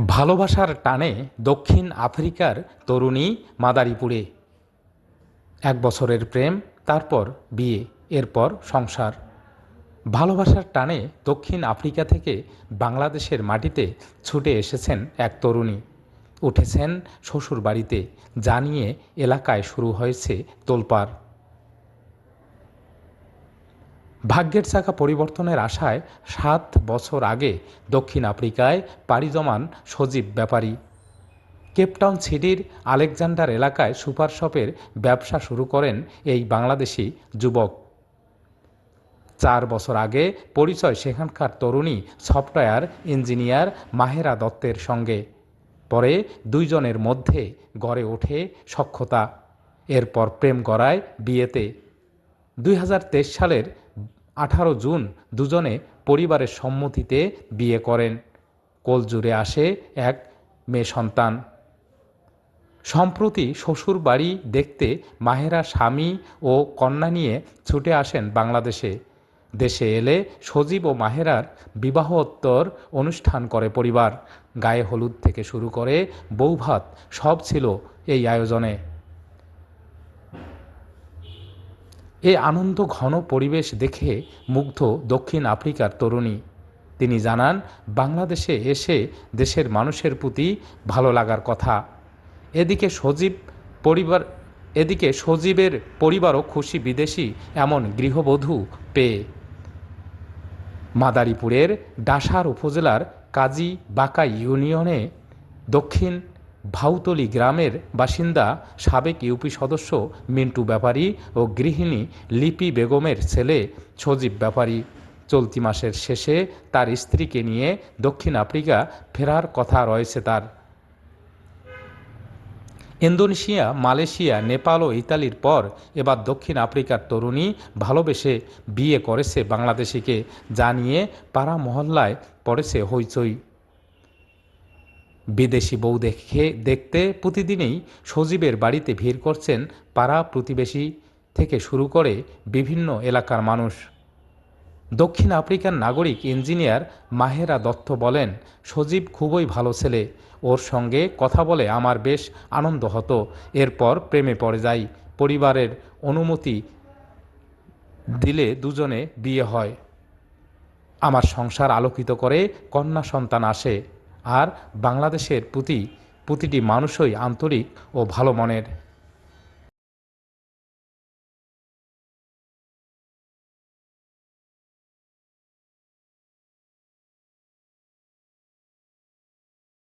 ভালোবাসার টানে দক্ষিণ আফ্রিকার তরুণী মাদারীপুরে। এক বছরের প্রেম, তারপর বিয়ে, এরপর সংসার। ভালোবাসার টানে দক্ষিণ আফ্রিকা থেকে বাংলাদেশের মাটিতে ছুটে এসেছেন এক তরুণী। উঠেছেন শ্বশুর বাড়িতে যা নিয়ে এলাকায় শুরু হয়েছে তোলপাড়। ভাগ্যের চাকা পরিবর্তনের আশায় সাত বছর আগে দক্ষিণ আফ্রিকায় পাড়ি জমান সজীব ব্যাপারী। কেপটাউন সিটির আলেকজান্ডার এলাকায় সুপার শপের ব্যবসা শুরু করেন এই বাংলাদেশি যুবক। চার বছর আগে পরিচয় সেখানকার তরুণী সফটওয়্যার ইঞ্জিনিয়ার মাহেরা দত্তের সঙ্গে। পরে দুইজনের মধ্যে গড়ে ওঠে সক্ষতা এরপর প্রেম গড়ায় বিয়েতে। দুই হাজার তেইশ সালের আঠারো জুন দুজনে পরিবারের সম্মতিতে বিয়ে করেন। কোলজুড়ে আসে এক মেয়ে সন্তান। সম্প্রতি শ্বশুর বাড়ি দেখতে মাহেরা স্বামী ও কন্যা নিয়ে ছুটে আসেন বাংলাদেশে। দেশে এলে সজীব ও মাহেরার বিবাহোত্তর অনুষ্ঠান করে পরিবার। গায়ে হলুদ থেকে শুরু করে বৌভাত সব ছিল এই আয়োজনে। এ আনন্দ ঘন পরিবেশ দেখে মুগ্ধ দক্ষিণ আফ্রিকার তরুণী। তিনি জানান, বাংলাদেশে এসে দেশের মানুষের প্রতি ভালো লাগার কথা। এদিকে সজীব পরিবার, এদিকে সজীবের পরিবারও খুশি বিদেশি এমন গৃহবধূ পেয়ে। মাদারীপুরের ডাসার উপজেলার কাজী বাঁকা ইউনিয়নে দক্ষিণ ভাউতলি গ্রামের বাসিন্দা সাবেক ইউপি সদস্য মিন্টু ব্যাপারী ও গৃহিণী লিপি বেগমের ছেলে সজীব ব্যাপারী। চলতি মাসের শেষে তার স্ত্রীকে নিয়ে দক্ষিণ আফ্রিকা ফেরার কথা রয়েছে তার। ইন্দোনেশিয়া, মালয়েশিয়া, নেপাল ও ইতালির পর এবার দক্ষিণ আফ্রিকার তরুণী ভালোবেসে বিয়ে করেছে বাংলাদেশিকে, যা নিয়ে পাড়া মহল্লায় পড়েছে হইচই। বিদেশি বউ দেখে, দেখতে প্রতিদিনেই সজীবের বাড়িতে ভিড় করছেন পাড়া প্রতিবেশী থেকে শুরু করে বিভিন্ন এলাকার মানুষ। দক্ষিণ আফ্রিকার নাগরিক ইঞ্জিনিয়ার মাহেরা দত্ত বলেন, সজীব খুবই ভালো ছেলে। ওর সঙ্গে কথা বলে আমার বেশ আনন্দ হতো। এরপর প্রেমে পড়ে যাই। পরিবারের অনুমতি দিলে দুজনে বিয়ে হয়। আমার সংসার আলোকিত করে কন্যা সন্তান আসে। আর বাংলাদেশের প্রতি প্রতিটি মানুষই আন্তরিক ও ভালো মনের।